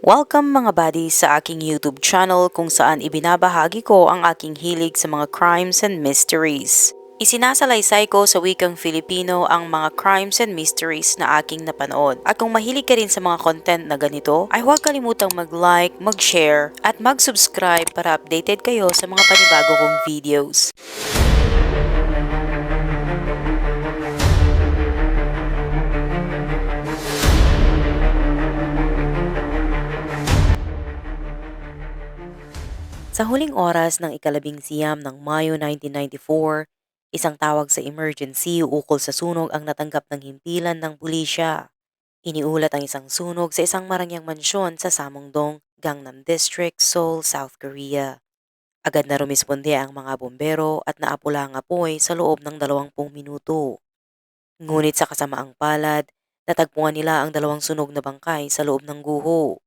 Welcome mga buddies sa aking YouTube channel kung saan ibinabahagi ko ang aking hilig sa mga crimes and mysteries. Isinasalaysay ko sa wikang Filipino ang mga crimes and mysteries na aking napanood. At kung mahilig ka rin sa mga content na ganito, ay huwag kalimutang mag-like, mag-share, at mag-subscribe para updated kayo sa mga panibago kong videos. Sa huling oras ng ikalabing siyam ng Mayo 1994, isang tawag sa emergency ukol sa sunog ang natanggap ng himpilan ng pulisya. Iniulat ang isang sunog sa isang marangyang mansyon sa Samongdong, Gangnam District, Seoul, South Korea. Agad na rumisponde ang mga bombero at naapula ang apoy sa loob ng 20 minuto. Ngunit sa kasamaang palad, natagpuan nila ang dalawang sunog na bangkay sa loob ng guho.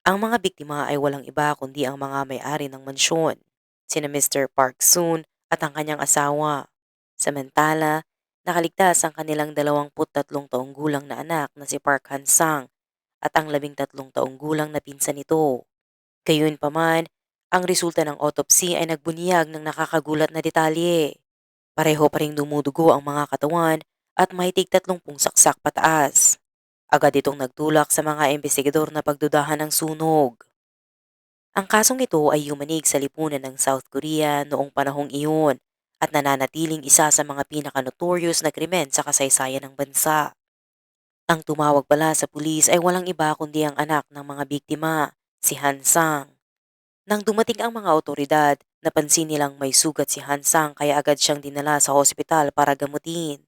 Ang mga biktima ay walang iba kundi ang mga may-ari ng mansyon, sina Mr. Park Soon at ang kanyang asawa. Samantala, nakaligtas ang kanilang 23 taong gulang na anak na si Park Han-sang at ang 13 taong gulang na pinsan nito. Gayunpaman, ang resulta ng autopsy ay nagbunyag ng nakakagulat na detalye. Pareho pa ring dumudugo ang mga katawan at mahigit 30 saksak pataas. Agad itong nagtulak sa mga investigador na pagdudahan ng sunog. Ang kasong ito ay yumanig sa lipunan ng South Korea noong panahong iyon at nananatiling isa sa mga pinaka-notorious na krimen sa kasaysayan ng bansa. Ang tumawag pala sa pulis ay walang iba kundi ang anak ng mga biktima, si Hansang. Nang dumating ang mga otoridad, napansin nilang may sugat si Hansang kaya agad siyang dinala sa hospital para gamutin.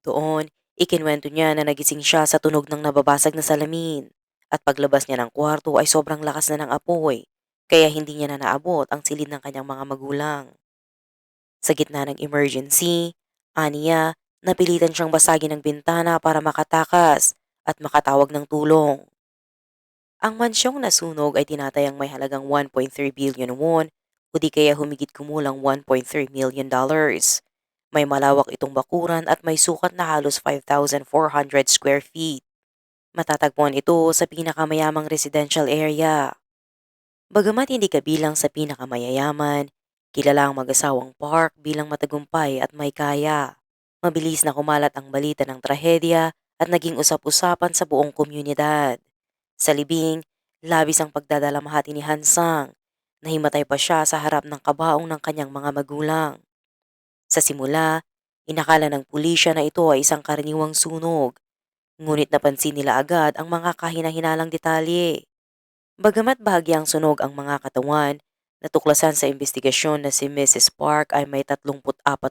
Doon, ikinwento niya na nagising siya sa tunog ng nababasag na salamin at paglabas niya ng kwarto ay sobrang lakas na ng apoy kaya hindi niya na naabot ang silid ng kanyang mga magulang. Sa gitna ng emergency, aniya, napilitan siyang basagin ang bintana para makatakas at makatawag ng tulong. Ang mansyong nasunog ay tinatayang may halagang 1.3 billion won o di kaya humigit kumulang 1.3 million dollars. May malawak itong bakuran at may sukat na halos 5,400 square feet. Matatagpuan ito sa pinakamayamang residential area. Bagamat hindi kabilang sa pinakamayayaman, kilala ang mag-asawang Park bilang matagumpay at may kaya. Mabilis na kumalat ang balita ng trahedya at naging usap-usapan sa buong komunidad. Sa libing, labis ang pagdadalamhati ni Hansang. Nahimatay pa siya sa harap ng kabaong ng kanyang mga magulang. Sa simula, inakala ng pulisya na ito ay isang karaniwang sunog. Ngunit napansin nila agad ang mga kahinahinalang detalye. Bagamat bahagyang sunog ang mga katawan, natuklasan sa investigasyon na si Mrs. Park ay may 34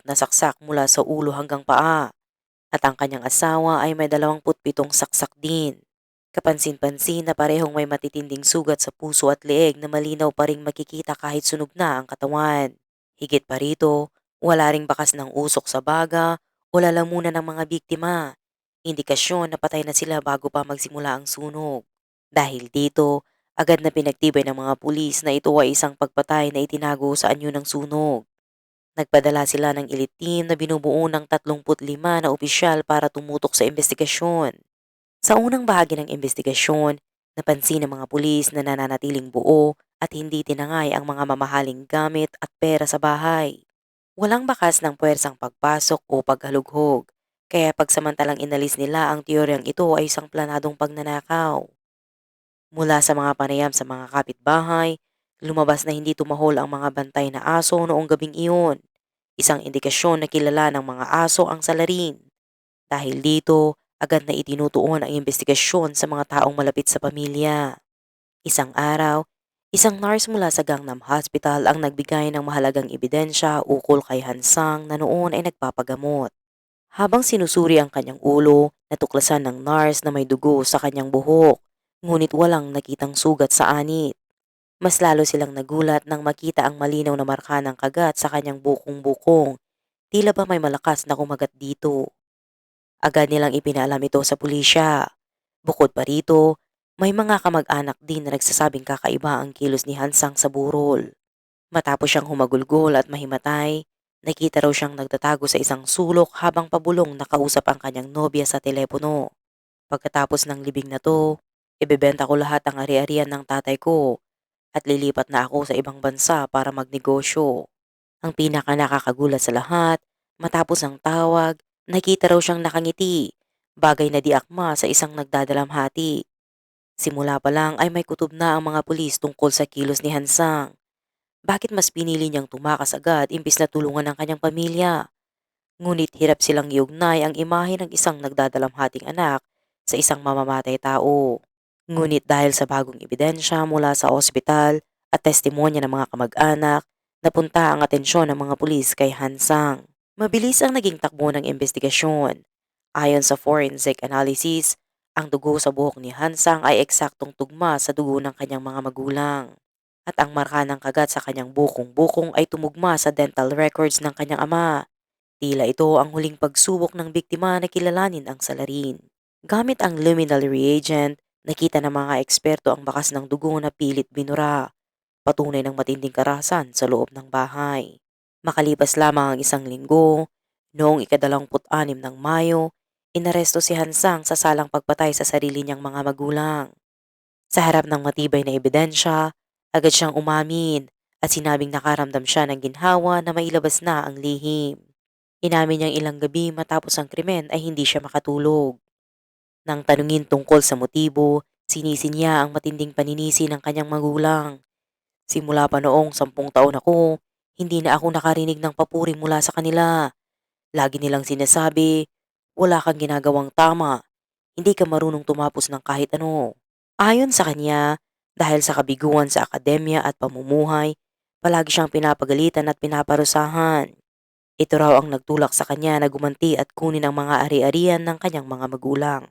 na saksak mula sa ulo hanggang paa at ang kanyang asawa ay may 27 saksak din. Kapansin-pansin na parehong may matitinding sugat sa puso at leeg na malinaw pa ring makikita kahit sunog na ang katawan. Higit pa rito, wala ring bakas ng usok sa baga o lalamunan ng mga biktima. Indikasyon na patay na sila bago pa magsimula ang sunog. Dahil dito, agad na pinagtibay ng mga pulis na ito ay isang pagpatay na itinago sa anyo ng sunog. Nagpadala sila ng elite team na binubuo ng 35 na opisyal para tumutok sa investigasyon. Sa unang bahagi ng investigasyon, napansin ng mga pulis na nananatiling buo at hindi tinangay ang mga mamahaling gamit at pera sa bahay. Walang bakas ng puwersang pagpasok o paghalughog, kaya pagsamantalang inalis nila ang teoryang ito ay isang planadong pagnanakaw. Mula sa mga panayam sa mga kapitbahay, lumabas na hindi tumahol ang mga bantay na aso noong gabing iyon. Isang indikasyon na kilala ng mga aso ang salarin. Dahil dito, agad na itinutuon ang investigasyon sa mga taong malapit sa pamilya. Isang araw, isang nurse mula sa Gangnam Hospital ang nagbigay ng mahalagang ebidensya ukol kay Hansang na noon ay nagpapagamot. Habang sinusuri ang kanyang ulo, natuklasan ng nurse na may dugo sa kanyang buhok, ngunit walang nakitang sugat sa anit. Mas lalo silang nagulat nang makita ang malinaw na marka ng kagat sa kanyang bukong-bukong. Tila ba may malakas na kumagat dito. Agad nilang ipinalam ito sa pulisya. Bukod pa rito, may mga kamag-anak din na nagsasabing kakaiba ang kilos ni Hansang sa burol. Matapos siyang humagulgol at mahimatay, nakita raw siyang nagtatago sa isang sulok habang pabulong nakausap ang kanyang nobya sa telepono. Pagkatapos ng libing na to, Ibebenta ko lahat ang ari-arian ng tatay ko at lilipat na ako sa ibang bansa para magnegosyo. Ang pinaka nakakagulat sa lahat, matapos ang tawag, nakita raw siyang nakangiti, bagay na di akma sa isang nagdadalamhati. Simula pa lang ay may kutob na ang mga pulis tungkol sa kilos ni Hansang. Bakit mas pinili niyang tumakas agad imbis na tulungan ang kanyang pamilya? Ngunit hirap silang iugnay ang imahe ng isang nagdadalamhating anak sa isang mamamatay tao. Ngunit dahil sa bagong ebidensya mula sa ospital at testimonya ng mga kamag-anak, napunta ang atensyon ng mga pulis kay Hansang. Mabilis ang naging takbo ng investigasyon. Ayon sa forensic analysis, ang dugo sa buhok ni Hansang ay eksaktong tugma sa dugo ng kanyang mga magulang. At ang marka ng kagat sa kanyang bukong-bukong ay tumugma sa dental records ng kanyang ama. Tila ito ang huling pagsubok ng biktima na kilalanin ang salarin. Gamit ang luminal reagent, nakita ng mga eksperto ang bakas ng dugo na pilit binura, patunay ng matinding karahasan sa loob ng bahay. Makalipas lamang ang isang linggo, noong ikadalamput-anim ng Mayo, inaresto si Hansang sa salang pagpatay sa sarili niyang mga magulang. Sa harap ng matibay na ebidensya, agad siyang umamin at sinabing nakaramdam siya ng ginhawa na mailabas na ang lihim. Inamin niyang ilang gabi matapos ang krimen ay hindi siya makatulog. Nang tanungin tungkol sa motibo, sinisi niya ang matinding paninisi ng kanyang magulang. Simula pa noong sampung taon ako, hindi na ako nakarinig ng papuri mula sa kanila. Lagi nilang sinasabi, wala kang ginagawang tama, hindi ka marunong tumapos ng kahit ano. Ayon sa kanya, dahil sa kabiguan sa akademya at pamumuhay, palagi siyang pinapagalitan at pinaparusahan. Ito raw ang nagtulak sa kanya na gumanti at kunin ang mga ari-arian ng kanyang mga magulang.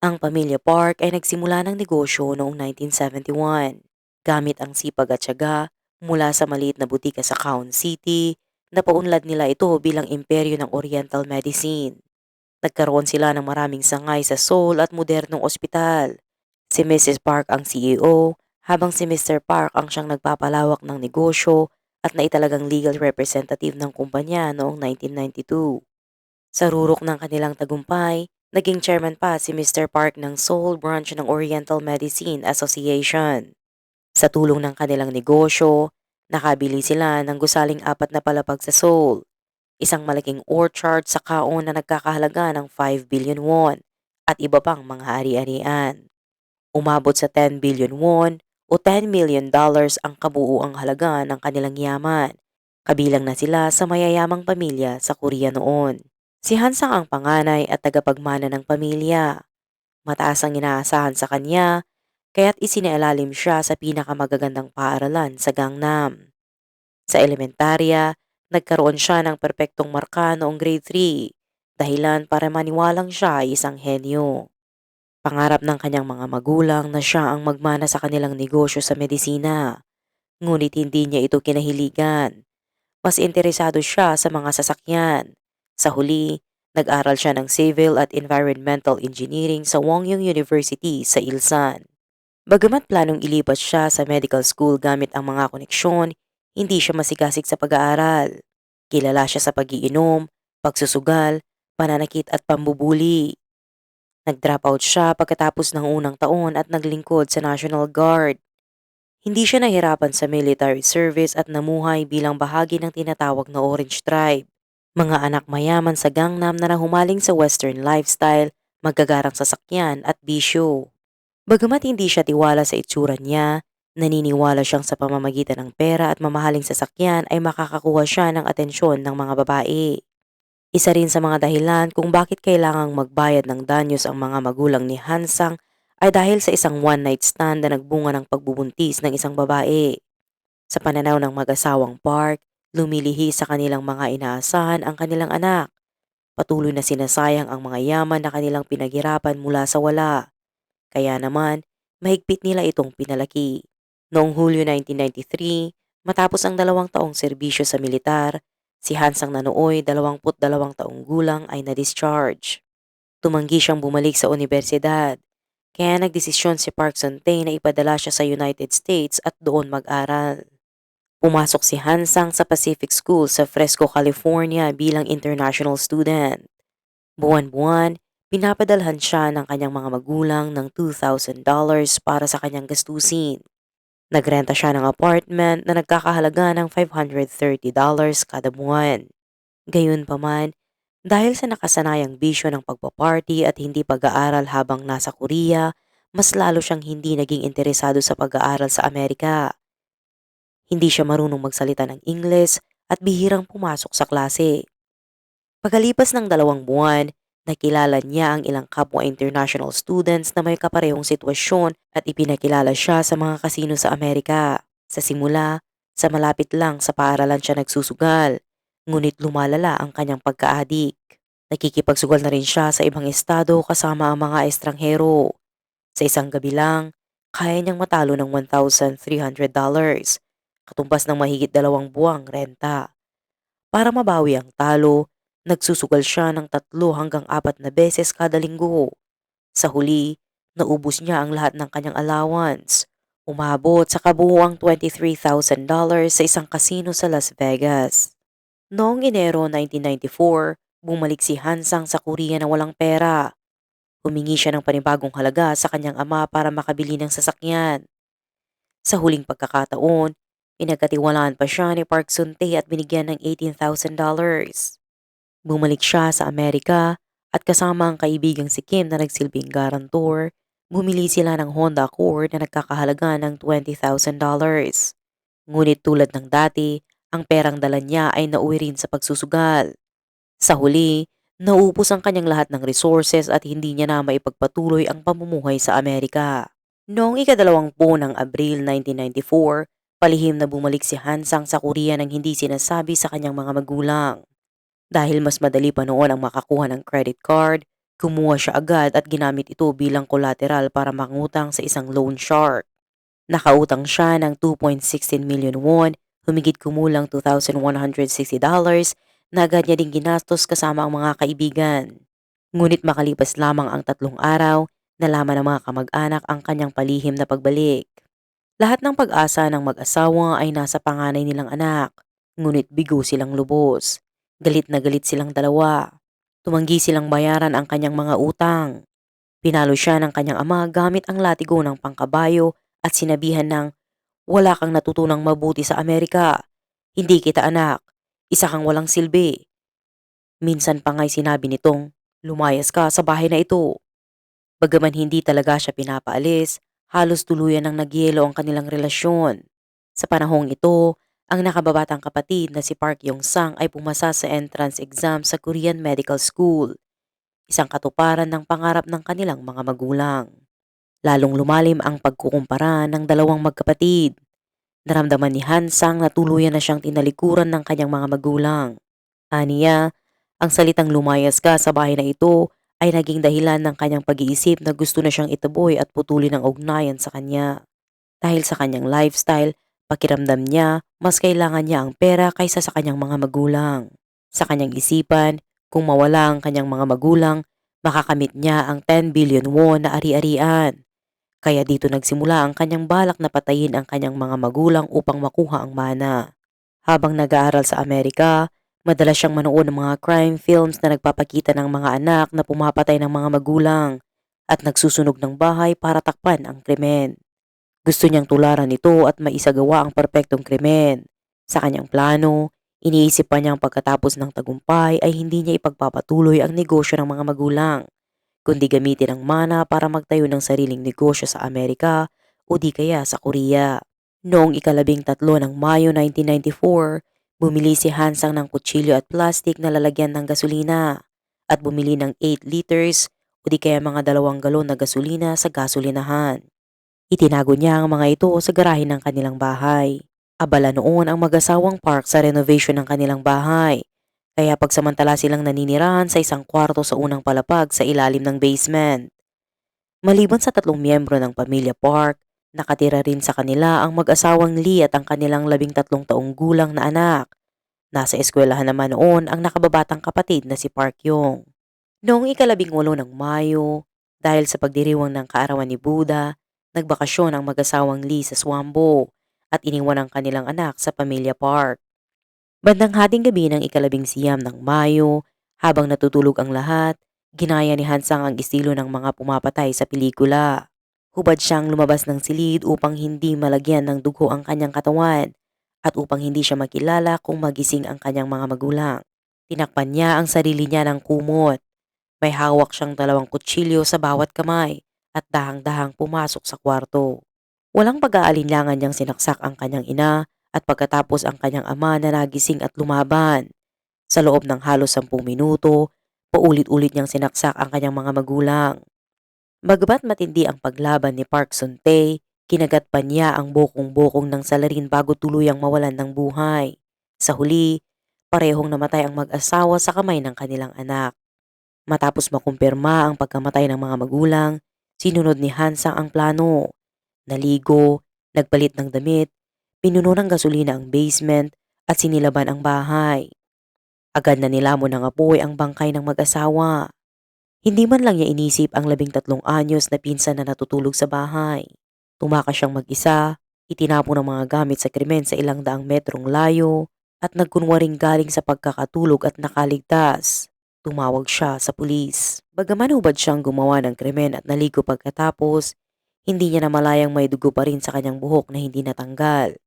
Ang pamilya Park ay nagsimula ng negosyo noong 1971. Gamit ang sipag at syaga mula sa maliit na butika sa Caon City, napaunlad nila ito bilang imperyo ng Oriental Medicine. Nagkaroon sila ng maraming sangay sa Seoul at modernong ospital. Si Mrs. Park ang CEO, habang si Mr. Park ang siyang nagpapalawak ng negosyo at naitalagang legal representative ng kumpanya noong 1992. Sa rurok ng kanilang tagumpay, naging chairman pa si Mr. Park ng Seoul branch ng Oriental Medicine Association. Sa tulong ng kanilang negosyo, nakabili sila ng gusaling apat na palapag sa Seoul, isang malaking orchard sa kaon na nagkakahalaga ng 5 billion won at iba pang mga ari-arian. Umabot sa 10 billion won o 10 million dollars ang kabuuang halaga ng kanilang yaman. Kabilang na sila sa mayayamang pamilya sa Korea noon. Si Hansang ang panganay at tagapagmana ng pamilya. Mataas ang inaasahan sa kanya, kaya't isinialalim siya sa pinakamagagandang paaralan sa Gangnam. Sa elementarya, nagkaroon siya ng perpektong marka noong grade 3, dahilan para maniwalang siya ay isang henyo. Pangarap ng kanyang mga magulang na siya ang magmana sa kanilang negosyo sa medisina. Ngunit hindi niya ito kinahiligan. Mas interesado siya sa mga sasakyan. Sa huli, nag-aral siya ng Civil at Environmental Engineering sa Wongyung University sa Ilsan. Bagamat planong ilipat siya sa medical school gamit ang mga koneksyon, hindi siya masigasig sa pag-aaral. Kilala siya sa pagiinom, pagsusugal, pananakit at pambubuli. Nag-drop out siya pagkatapos ng unang taon at naglingkod sa National Guard. Hindi siya nahirapan sa military service at namuhay bilang bahagi ng tinatawag na Orange Tribe. Mga anak mayaman sa Gangnam na nahumaling sa western lifestyle, magagarang sasakyan at bisyo. Bagamat hindi siya tiwala sa itsura niya, naniniwala siyang sa pamamagitan ng pera at mamahaling sasakyan ay makakakuha siya ng atensyon ng mga babae. Isa rin sa mga dahilan kung bakit kailangang magbayad ng danyos ang mga magulang ni Hansang ay dahil sa isang one-night stand na nagbunga ng pagbubuntis ng isang babae. Sa pananaw ng mag-asawang Park, lumilihi sa kanilang mga inaasahan ang kanilang anak. Patuloy na sinasayang ang mga yaman na kanilang pinaghirapan mula sa wala. Kaya naman, mahigpit nila itong pinalaki. Noong Hulyo 1993, matapos ang dalawang taong serbisyo sa militar, Si Hansang na nooy 22 taong gulang ay na-discharge. Tumanggi siyang bumalik sa universidad, kaya nagdesisyon si Park Sun-tae na ipadala siya sa United States at doon mag-aral. Pumasok si Hansang sa Pacific School sa Fresco, California bilang international student. Buwan-buwan, Pinapadalhan siya ng kanyang mga magulang ng $2,000 para sa kanyang gastusin. Nagrenta siya ng apartment na nagkakahalaga ng $530 kada buwan. Gayunpaman, dahil sa nakasanayang bisyo ng pagpaparty at hindi pag-aaral habang nasa Korea, mas lalo siyang hindi naging interesado sa pag-aaral sa Amerika. Hindi siya marunong magsalita ng Ingles at bihirang pumasok sa klase. Pagkalipas ng dalawang buwan, nakilala niya ang ilang kapwa international students na may kaparehong sitwasyon at ipinakilala siya sa mga kasino sa Amerika. Sa simula, sa malapit lang sa paaralan siya nagsusugal, ngunit lumalala ang kanyang pagkaadik. Nakikipagsugal na rin siya sa ibang estado kasama ang mga estranghero. Sa isang gabi lang, kaya niyang matalo ng $1,300, katumbas ng mahigit dalawang buwang renta. Para mabawi ang talo, nagsusugal siya ng tatlo hanggang apat na beses kada linggo. Sa huli, naubos niya ang lahat ng kanyang allowance. Umabot sa kabuuang $23,000 sa isang kasino sa Las Vegas. Noong Enero 1994, bumalik si Hansang sa Korea na walang pera. Humingi siya ng panibagong halaga sa kanyang ama para makabili ng sasakyan. Sa huling pagkakataon, pinagkatiwalaan pa siya ni Park Sun-tae at binigyan ng $18,000. Bumalik siya sa Amerika at kasama ang kaibigang si Kim na nagsilbing garantor, bumili sila ng Honda Accord na nagkakahalaga ng $20,000. Ngunit tulad ng dati, ang perang dala niya ay nauwi rin sa pagsusugal. Sa huli, naupos ang kanyang lahat ng resources at hindi niya na maipagpatuloy ang pamumuhay sa Amerika. Noong ikadalawangpu ng Abril 1994, palihim na bumalik si Hansang sa Korea nang hindi sinasabi sa kanyang mga magulang. Dahil mas madali pa noon ang makakuha ng credit card, kumuha siya agad at ginamit ito bilang collateral para mangutang sa isang loan shark. Nakautang siya ng 2.16 million won, humigit kumulang $2,160 na agad niya ding ginastos kasama ang mga kaibigan. Ngunit makalipas lamang ang tatlong araw, nalaman ng mga kamag-anak ang kanyang palihim na pagbalik. Lahat ng pag-asa ng mag-asawa ay nasa panganay nilang anak, ngunit bigo silang lubos. Galit na galit silang dalawa. Tumanggi silang bayaran ang kanyang mga utang. Pinalo siya ng kanyang ama gamit ang latigo ng pangkabayo at sinabihan ng, Wala kang natutunang mabuti sa Amerika. Hindi kita anak. Isa kang walang silbi. Minsan pa nga'y sinabi nitong, Lumayas ka sa bahay na ito. Bagaman hindi talaga siya pinapaalis, halos tuluyan ang nagyelo ang kanilang relasyon. Sa panahong ito, ang nakababatang kapatid na si Park Yong-sang ay pumasa sa entrance exam sa Korean Medical School, isang katuparan ng pangarap ng kanilang mga magulang. Lalong lumalim ang pagkukumpara ng dalawang magkapatid. Naramdaman ni Hansang na tuluyan na siyang tinalikuran ng kanyang mga magulang. Aniya, ang salitang lumayas ka sa bahay na ito ay naging dahilan ng kanyang pag-iisip na gusto na siyang itaboy at putulin ang ugnayan sa kanya. Dahil sa kanyang lifestyle, pakiramdam niya mas kailangan niya ang pera kaysa sa kanyang mga magulang. Sa kanyang isipan, kung mawala ang kanyang mga magulang, makakamit niya ang 10 billion won na ari-arian. Kaya dito nagsimula ang kanyang balak na patayin ang kanyang mga magulang upang makuha ang mana. Habang nag-aaral sa Amerika, Madalas siyang manood ng mga crime films na nagpapakita ng mga anak na pumapatay ng mga magulang at nagsusunog ng bahay para takpan ang krimen. Gusto niyang tularan ito at maisagawa ang perpektong krimen. Sa kanyang plano, iniisip pa niyang pagkatapos ng tagumpay ay hindi niya ipagpapatuloy ang negosyo ng mga magulang, kundi gamitin ang mana para magtayo ng sariling negosyo sa Amerika o di kaya sa Korea. Noong ikalabing tatlo ng Mayo 1994, Bumili si Hansang ng kutsilyo at plastic na lalagyan ng gasolina at bumili ng 8 liters o di kaya mga dalawang galon na gasolina sa gasolinahan. Itinago niya ang mga ito sa garahe ng kanilang bahay. Abala noon ang mag-asawang park sa renovation ng kanilang bahay. Kaya pagsamantala silang naninirahan sa isang kwarto sa unang palapag sa ilalim ng basement. Maliban sa tatlong miyembro ng pamilya Park, Nakatira rin sa kanila ang mag-asawang Lee at ang kanilang labing tatlong taong gulang na anak. Nasa eskwelahan naman noon ang nakababatang kapatid na si Park Yong. Noong ikalabing walo ng Mayo, dahil sa pagdiriwang ng kaarawan ni Buddha, nagbakasyon ang mag-asawang Lee sa Swambo at iniwan ang kanilang anak sa Pamilya Park. Bandang hating gabi ng ikalabing siyam ng Mayo, habang natutulog ang lahat, Ginaya ni Hansang ang estilo ng mga pumapatay sa pelikula. Hubad siyang lumabas ng silid upang hindi malagyan ng dugo ang kanyang katawan at upang hindi siya makilala kung magising ang kanyang mga magulang. Tinakpan niya ang sarili niya ng kumot. May hawak siyang dalawang kutsilyo sa bawat kamay at dahang-dahang pumasok sa kwarto. Walang pag-aalinlangan niyang sinaksak ang kanyang ina at pagkatapos ang kanyang ama na nagising at lumaban. Sa loob ng halos sampung minuto, paulit-ulit niyang sinaksak ang kanyang mga magulang. Bagamat matindi ang paglaban ni Park Sun-tae, kinagat pa niya ang bokong-bokong ng salarin bago tuluyang mawalan ng buhay. Sa huli, parehong namatay ang mag-asawa sa kamay ng kanilang anak. Matapos makumpirma ang pagkamatay ng mga magulang, sinunod ni Hansang ang plano. Naligo, nagpalit ng damit, pinuno ng gasolina ang basement at sinilaban ang bahay. Agad na nilamon ng apoy ang bangkay ng mag-asawa. Hindi man lang niya inisip ang labing tatlong anyos na pinsan na natutulog sa bahay. Tumakas siyang mag-isa, itinapon ang mga gamit sa krimen sa ilang daang metrong layo at nagkunwaring galing sa pagkakatulog at nakaligtas. Tumawag siya sa pulis. Bagaman hubad siyang gumawa ng krimen at naligo pagkatapos, hindi niya namalayang may dugo pa rin sa kanyang buhok na hindi natanggal.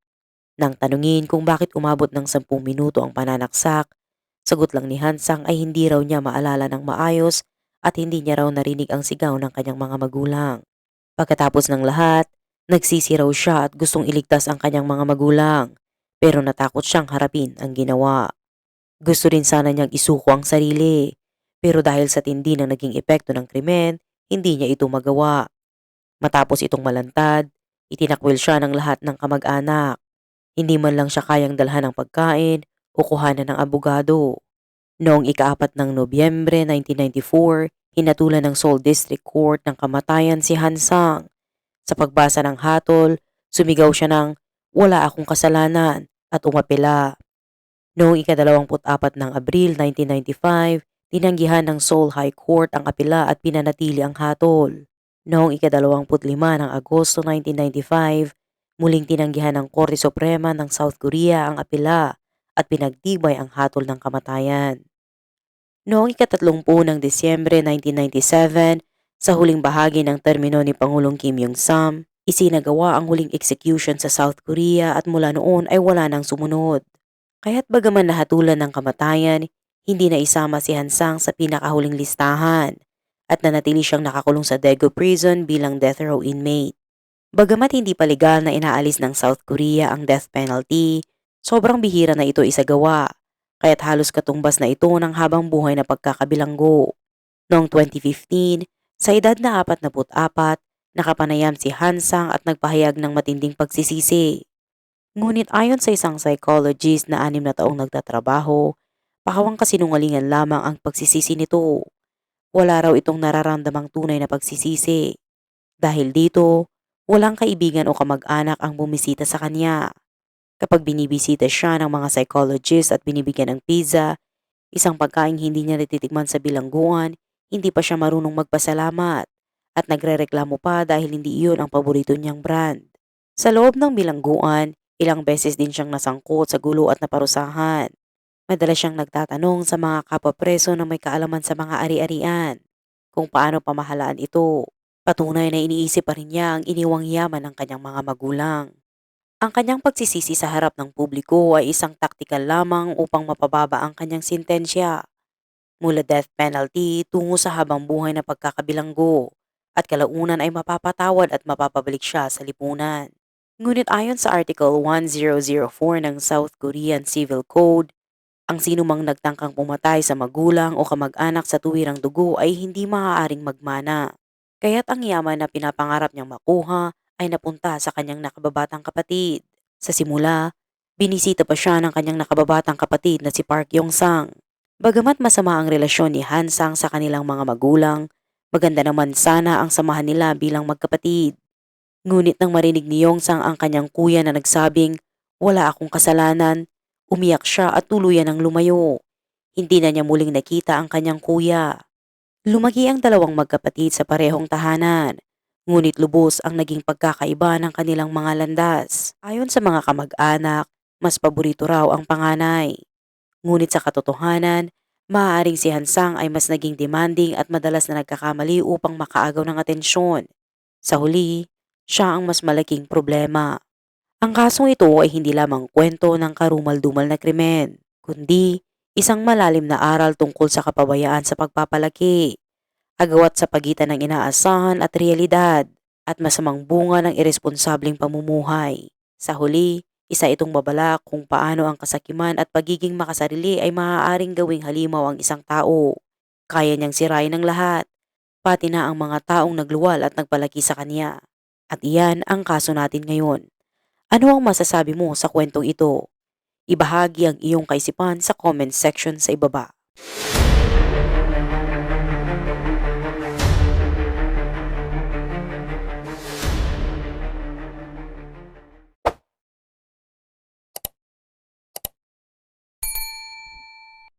Nang tanungin kung bakit umabot ng sampung minuto ang pananaksak, sagot lang ni Hansang ay hindi raw niya maalala ng maayos at hindi niya raw narinig ang sigaw ng kanyang mga magulang. Pagkatapos ng lahat, nagsisi raw siya at gustong iligtas ang kanyang mga magulang, pero natakot siyang harapin ang ginawa. Gusto rin sana niyang isuko ang sarili, pero dahil sa tindi ng naging epekto ng krimen, hindi niya ito magawa. Matapos itong malantad, itinakwil siya ng lahat ng kamag-anak. Hindi man lang siya kayang dalhan ng pagkain o kuhanan ng abogado. Noong ikaapat ng Nobyembre 1994, hinatulan ng Seoul District Court ng kamatayan si Hansang. Sa pagbasa ng hatol, sumigaw siya ng wala akong kasalanan at umapela. Noong ikadalawamput-apat ng Abril 1995, tinanggihan ng Seoul High Court ang apela at pinanatili ang hatol. Noong ikadalawamput lima ng Agosto 1995, muling tinanggihan ng Korte Suprema ng South Korea ang apela at pinagtibay ang hatol ng kamatayan. Noong ikatatlongpu ng Disyembre 1997, sa huling bahagi ng termino ni Pangulong Kim Yong-sam, isinagawa ang huling execution sa South Korea at mula noon ay wala nang sumunod. Kaya't bagaman nahatulan ng kamatayan, hindi na isama si Hansang sa pinakahuling listahan at nanatili siyang nakakulong sa Daegu Prison bilang death row inmate. Bagamat hindi pa legal na inaalis ng South Korea ang death penalty, sobrang bihira na ito isagawa, kaya't halos katumbas na ito ng habang buhay na pagkakabilanggo. Noong 2015, sa edad na 44, nakapanayam si Hansang at nagpahayag ng matinding pagsisisi. Ngunit ayon sa isang psychologist na anim na taong nagtatrabaho, pakawang kasinungalingan lamang ang pagsisisi nito. Wala raw itong nararamdamang tunay na pagsisisi. Dahil dito, walang kaibigan o kamag-anak ang bumisita sa kanya. Kapag binibisita siya ng mga psychologist at binibigyan ng pizza, isang pagkaing hindi niya natitikman sa bilangguan, hindi pa siya marunong magpasalamat at nagrereklamo pa dahil hindi iyon ang paborito niyang brand. Sa loob ng bilangguan, Ilang beses din siyang nasangkot sa gulo at naparusahan. Madalas siyang nagtatanong sa mga kapapreso na may kaalaman sa mga ari-arian kung paano pamahalaan ito. Patunay na iniisip pa rin niya ang iniwang yaman ng kanyang mga magulang. Ang kanyang pagsisisi sa harap ng publiko ay isang taktikal lamang upang mapababa ang kanyang sintensya. Mula death penalty tungo sa habang buhay na pagkakabilanggo at kalaunan ay mapapatawad at mapapabalik siya sa lipunan. Ngunit ayon sa Article 1004 ng South Korean Civil Code, ang sinumang nagtangkang pumatay sa magulang o kamag-anak sa tuwirang dugo ay hindi maaaring magmana. Kaya't ang yaman na pinapangarap niyang makuha ay napunta sa kanyang nakababatang kapatid. Sa simula, binisita pa siya ng kanyang nakababatang kapatid na si Park Yong-sang. Bagamat masama ang relasyon ni Han Sang sa kanilang mga magulang, maganda naman sana ang samahan nila bilang magkapatid. Ngunit nang marinig ni Yongsang ang kanyang kuya na nagsabing, wala akong kasalanan, umiyak siya at tuluyan ng lumayo. Hindi na niya muling nakita ang kanyang kuya. Lumaki ang dalawang magkapatid sa parehong tahanan, ngunit lubos ang naging pagkakaiba ng kanilang mga landas. Ayon sa mga kamag-anak, mas paborito raw ang panganay. Ngunit sa katotohanan, Maaaring si Hansang ay mas naging demanding at madalas na nagkakamali upang makaagaw ng atensyon. Sa huli, siya ang mas malaking problema. Ang kasong ito ay hindi lamang kwento ng karumal-dumal na krimen, kundi isang malalim na aral tungkol sa kapabayaan sa pagpapalaki, agawat sa pagitan ng inaasahan at realidad, at masamang bunga ng irresponsableng pamumuhay. Sa huli, isa itong babala kung paano ang kasakiman at pagiging makasarili ay maaaring gawing halimaw ang isang tao. Kaya niyang sirain ang lahat, pati na ang mga taong nagluwal at nagpalaki sa kanya. At iyan ang kaso natin ngayon. Ano ang masasabi mo sa kwentong ito? Ibahagi ang iyong kaisipan sa comment section sa ibaba.